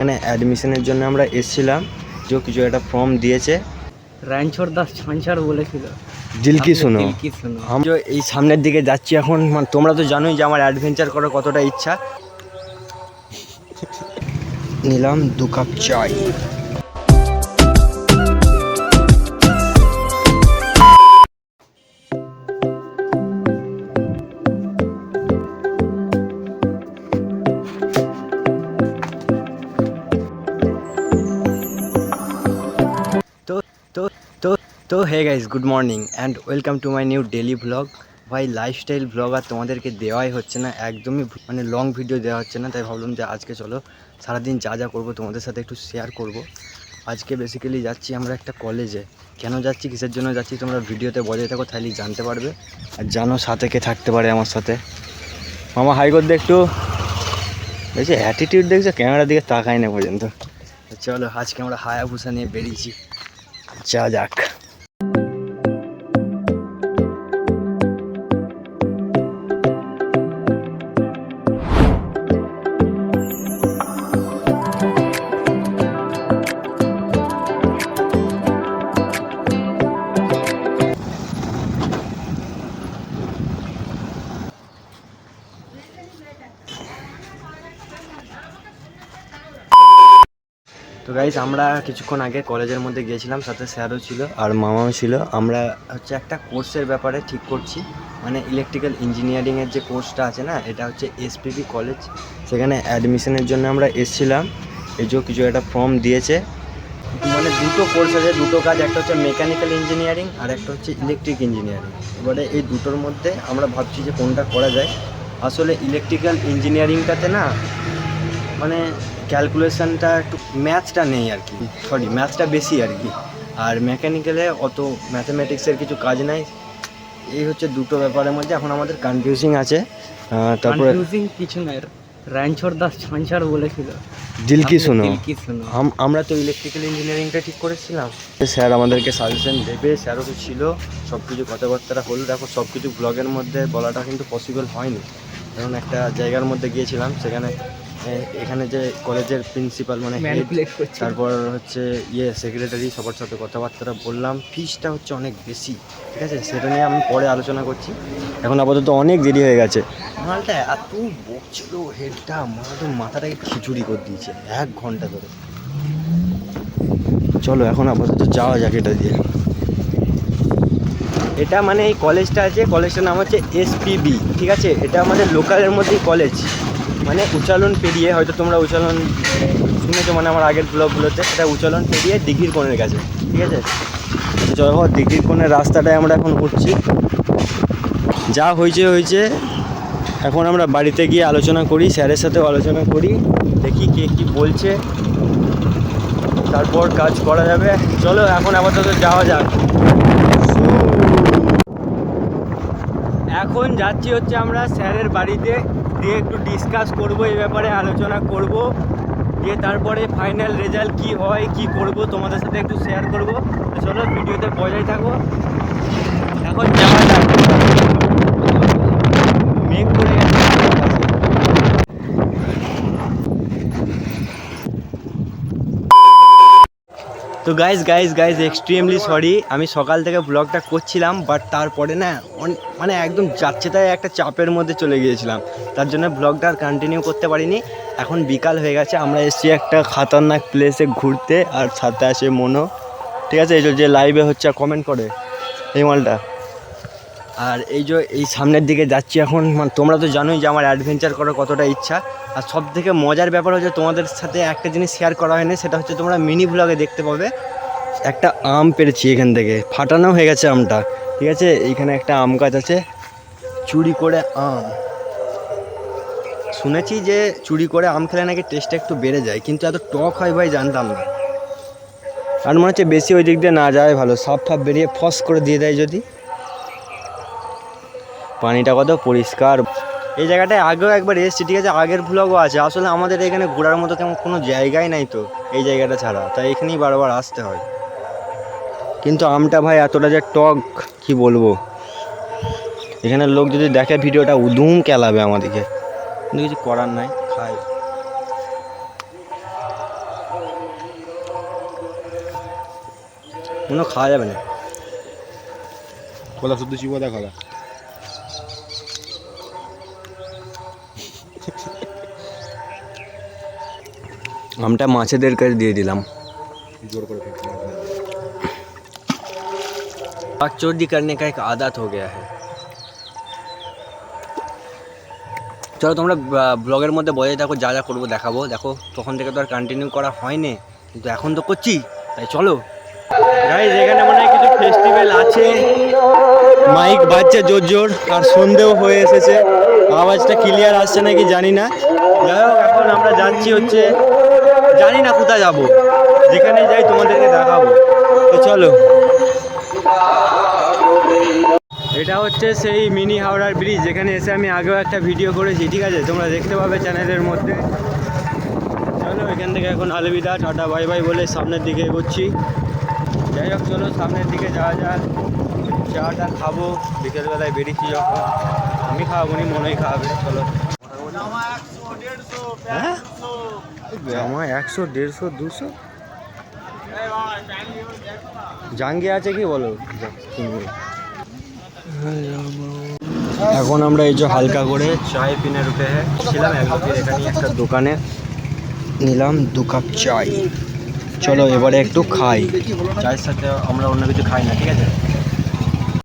এখানে অ্যাডমিশনের জন্য আমরা এসেছিলাম। যে কিছু একটা ফর্ম দিয়েছে। রানছোড় দাস ছানছাড় বলেছিল। দিলকি শুনো শুনো আমি এই সামনের দিকে যাচ্ছি এখন। মানে তোমরা তো জানোই যে আমার অ্যাডভেঞ্চার করার কতটা ইচ্ছা। নিলাম দু কাপ চাই। তো hey guys good morning and welcome to my new daily blog ভাই লাইফস্টাইল ব্লগ আর তোমাদেরকে দেওয়াই হচ্ছে না, একদমই মানে লং ভিডিও দেওয়া হচ্ছে না, তাই ভাবলাম যে আজকে চলো সারাদিন যা যা করব তোমাদের সাথে একটু শেয়ার করব। আজকে বেসিক্যালি যাচ্ছি আমরা একটা কলেজে কেন যাচ্ছি, কিসের জন্য যাচ্ছি, তোমরা ভিডিওতে বজায় থাকো তাহলেই জানতে পারবে। আর জানো, সাথে কে থাকতে পারে আমার সাথে। মামা হাই করতে একটু। দেখছি অ্যাটিটিউড দেখছ ক্যামেরার দিকে তাকাই না পর্যন্ত। চলো, আজকে আমরা হায়াভুসা নিয়ে বেরিয়েছি। যা যাক। তো গাইজ আমরা কিছুক্ষণ আগে কলেজের মধ্যে গিয়েছিলাম, সাথে স্যারও ছিল আর মামাও ছিল। আমরা হচ্ছে একটা কোর্সের ব্যাপারে ঠিক করছি। মানে ইলেকট্রিক্যাল ইঞ্জিনিয়ারিংয়ের যে কোর্সটা আছে না, এটা হচ্ছে এসপিবি কলেজ সেখানে অ্যাডমিশনের জন্য আমরা এসেছিলাম। এই যে কিছু একটা ফর্ম দিয়েছে। মানে দুটো কোর্স আছে, দুটো কাজ, একটা হচ্ছে মেকানিক্যাল ইঞ্জিনিয়ারিং আর একটা হচ্ছে ইলেকট্রিক ইঞ্জিনিয়ারিং এবারে এই দুটোর মধ্যে আমরা ভাবছি যে কোনটা করা যায়। আসলে ইলেকট্রিক্যাল ইঞ্জিনিয়ারিংটাতে না মানে ক্যালকুলেশনটা একটু ম্যাথসটা নেই আর কি। সরি ম্যাথসটা বেশি আর কি। আর মেকানিক্যালে অত ম্যাথামেটিক্সের কিছু কাজ নাই। এই হচ্ছে দুটো ব্যাপারের মধ্যে। এখন আমাদের কনফিউজিং আছে। তারপরে কনফিউজিং কিছু না রানছোড় দাস ছানছাড় বলেছিল। দিল কি শুনো? আমরা তো ইলেকট্রিক্যাল ইঞ্জিনিয়ারিংটা ঠিক করেছিলাম। স্যার আমাদেরকে সাজেশন দেবে স্যারও তো ছিল। সব কিছু কথাবার্তা হলো। দেখো সব কিছু ব্লগের মধ্যে বলাটা কিন্তু পসিবল হয়নি। কারণ একটা জায়গার মধ্যে গিয়েছিলাম সেখানে এখানে যে কলেজের প্রিন্সিপাল মানে তারপর হচ্ছে ইয়ে সেক্রেটারি সবার সাথে কথাবার্তা বললাম। ফিসটা হচ্ছে অনেক বেশি ঠিক আছে? সেটা নিয়ে আমি পরে আলোচনা করছি। এখন আপাতত অনেক দেরি হয়ে গেছে। মালটা এত বকছিল হেডটা তো মাথাটাকে খিচুড়ি করে দিয়েছে এক ঘণ্টা ধরে। চলো এখন আপাতত যাওয়া যাক এটা দিয়ে। এটা মানে এই কলেজটা আছে, কলেজটার নাম হচ্ছে এসপিবি ঠিক আছে? এটা আমাদের লোকালের মধ্যেই কলেজ। মানে উচ্চালন পেরিয়ে, হয়তো তোমরা উচ্চালন শুনেছো মানে আমার আগের ব্লগগুলোতে, এটা উচ্চালন পেরিয়ে দিঘির কোণের কাছে, ঠিক আছে? চলো দিঘির কোণের রাস্তাটায় আমরা এখন উঠছি। যা হয়েছে হয়েছে। এখন আমরা বাড়িতে গিয়ে আলোচনা করি, স্যারের সাথেও আলোচনা করি, দেখি কে কী বলছে। তারপর কাজ করা যাবে। চলো, এখন আপাতত যাওয়া যাক। এখন যাচ্ছি হচ্ছে আমরা স্যারের বাড়িতে দিয়ে একটু ডিসকাস করব, এই ব্যাপারে আলোচনা করব দিয়ে তারপরে ফাইনাল রেজাল্ট কি হয়, কি করব, তোমাদের সাথে একটু শেয়ার করব। চলো ভিডিওতে বজায় থাকো। এখন যাওয়া যাক। মেঘ করে গেছে। তো guys guys guys extremely sorry আমি সকাল থেকে ব্লগটা করছিলাম বাট তারপরে না মানে একদম যাচ্ছে তাই একটা চাপের মধ্যে চলে গিয়েছিলাম। তার জন্য ব্লগটা আর কন্টিনিউ করতে পারিনি। এখন বিকাল হয়ে গেছে, আমরা এসেছি একটা খাতারনাক প্লেসে ঘুরতে, আর সাথে আসে মনো। ঠিক আছে, এই যে লাইভে হচ্ছে কমেন্ট করে, এই মালটা। আর এই যে এই সামনের দিকে যাচ্ছি এখন মানে তোমরা তো জানোই যে আমার অ্যাডভেঞ্চার করার কতটা ইচ্ছা। আর সব থেকে মজার ব্যাপার হচ্ছে তোমাদের সাথে একটা জিনিস শেয়ার করা হয়নি, সেটা হচ্ছে তোমরা মিনি ব্লগে দেখতে পাবে। একটা আম পেরেছি এখান থেকে, ফাটানো হয়ে গেছে আমটা, ঠিক আছে? এইখানে একটা আম গাছ আছে, চুরি করে আম। শুনেছি যে চুরি করে আম খেলে নাকি টেস্টটা একটু বেড়ে যায়, কিন্তু এত টক হয় ভাই, জানতাম না। আর মনে হচ্ছে বেশি ওই দিক দিয়ে না যায় ভালো সাপ ফাপ বেরিয়ে ফস করে দিয়ে দেয় যদি। পানিটা কত পরিষ্কার। এই জায়গাটায় আগেও একবার এসেছি, ঠিক আছে? আগের ভ্লগও আছে। আসলে আমাদের এখানে ঘোরার মতো তেমন কোনো জায়গাই নাই তো, এই জায়গাটা ছাড়া। তাই এখানেই বারবার আসতে হয়। কিন্তু আমটা ভাই এতটা যে টক, কি বলব? এখানে লোক যদি দেখে ভিডিওটা, উদুম কেলাবে আমাদেরকে। কিন্তু কিছু করার নাই খাই কোনো খাওয়া যাবে না। কলা শুধু চিবা দেখা যায় আমটা মাছেদের কাছে দিয়ে দিলাম জোর করে ফেলতে बात चोरी करने का एक आदत हो गया है চলো তোমরা ব্লগের মধ্যে বজায় থাকো যা যা করবো দেখাবো দেখো তখন থেকে তো আর কন্টিনিউ করা হয়নি কিন্তু এখন তো করছি তাই চলো গাইজ এখানে মনে হয় কিছু ফেস্টিভ্যাল আছে মাইক বাজছে জোর জোর, আর সন্ধেও হয়ে এসেছে। আওয়াজটা ক্লিয়ার আসছে নাকি জানি না। যাই হোক, এখন আমরা যাচ্ছি হচ্ছে, জানি না কোথায় যাব। যেখানে যাই তোমাদেরকে দেখাবো। তো চলো। এটা হচ্ছে সেই মিনি হাওড়ার ব্রিজ যেখানে এসে আমি আগেও একটা ভিডিও করেছি, ঠিক আছে? তোমরা দেখতে পাবে চ্যানেলের মধ্যে। চলো, এখান থেকে এখন আলবিদা, টাটা বাই বাই বলে সামনের দিকে এগোচ্ছি। যাই হোক, চলো, সামনের দিকে যাওয়া যাক। চাটা খাব, বিকেলবেলায় বেরিয়েছি যখন। আমি খাওয়াবো নি, মনেই খাওয়াবে চলো। হ্যাঁ? একশো, দেড়শো, দুশো? জাঙ্গি আছে কি বলো? এখন আমরা এই যে হালকা করে চায় পিনে হ্যাঁ ছিলাম এক লোকের এখানে একটা দোকানে। নিলাম দু কাপ চাই। চলো, এবারে একটু খাই। চায়ের সাথে আমরা অন্য কিছু খাই না, ঠিক আছে?